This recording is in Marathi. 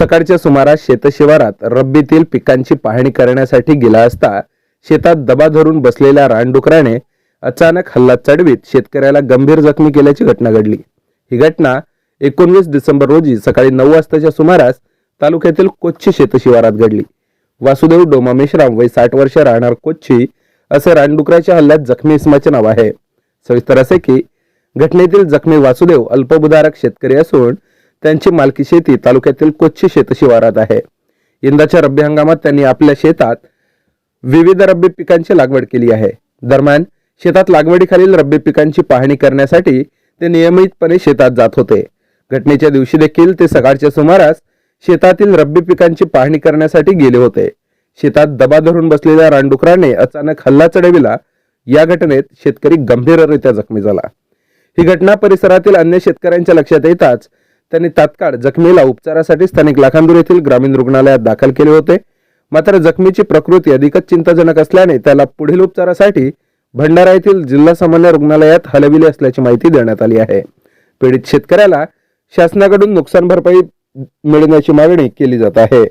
सकाळच्या सुमारास शेतशिवारात रब्बीतील पिकांची पाहणी करण्यासाठी गेला असता शेतात दबा धरून बसलेल्या रानडुकराने अचानक हल्ला चढवीत शेतकऱ्याला गंभीर जखमी केल्याची घटना घडली. ही घटना एकोणवीस डिसेंबर रोजी सकाळी नऊ वाजताच्या सुमारास तालुक्यातील कोच्ची शेतशिवारात घडली. वासुदेव डोमा मेश्राम वय साठ वर्ष राहणार कोच्ची असे रानडुकराच्या हल्ल्यात जखमी इसमाचे नाव आहे. सविस्तर असे की घटनेतील जखमी वासुदेव अल्पभूधारक शेतकरी असून त्यांची मालकी शेती तालुक्यातील कोच्ची शेतशिवारात आहे. यंदाच्या रब्बी हंगामात त्यांनी आपल्या शेतात विविध रब्बी पिकांची लागवड केली आहे. दरम्यान शेतात लागवडीखालील रब्बी पिकांची पाहणी करण्यासाठी ते नियमितपणे शेतात जात होते. घटनेच्या दिवशी देखील ते सकाळच्या सुमारास शेतातील रब्बी पिकांची पाहणी करण्यासाठी गेले होते. शेतात दबा धरून बसलेल्या रानडुकराने अचानक हल्ला चढविला. या घटनेत शेतकरी गंभीररित्या जखमी झाला. ही घटना परिसरातील अन्य शेतकऱ्यांच्या लक्षात येताच त्यांनी तात्काळ जखमीला उपचारासाठी स्थानिक लाखांदूर येथील ग्रामीण रुग्णालयात दाखल केले होते. मात्र जखमीची प्रकृती अधिकच चिंताजनक असल्याने त्याला पुढील उपचारासाठी भंडारा येथील जिल्हा सामान्य रुग्णालयात हलविले असल्याची माहिती देण्यात आली आहे. पीडित शेतकऱ्याला शासनाकडून नुकसान भरपाई मिळण्याची मागणी केली जात आहे.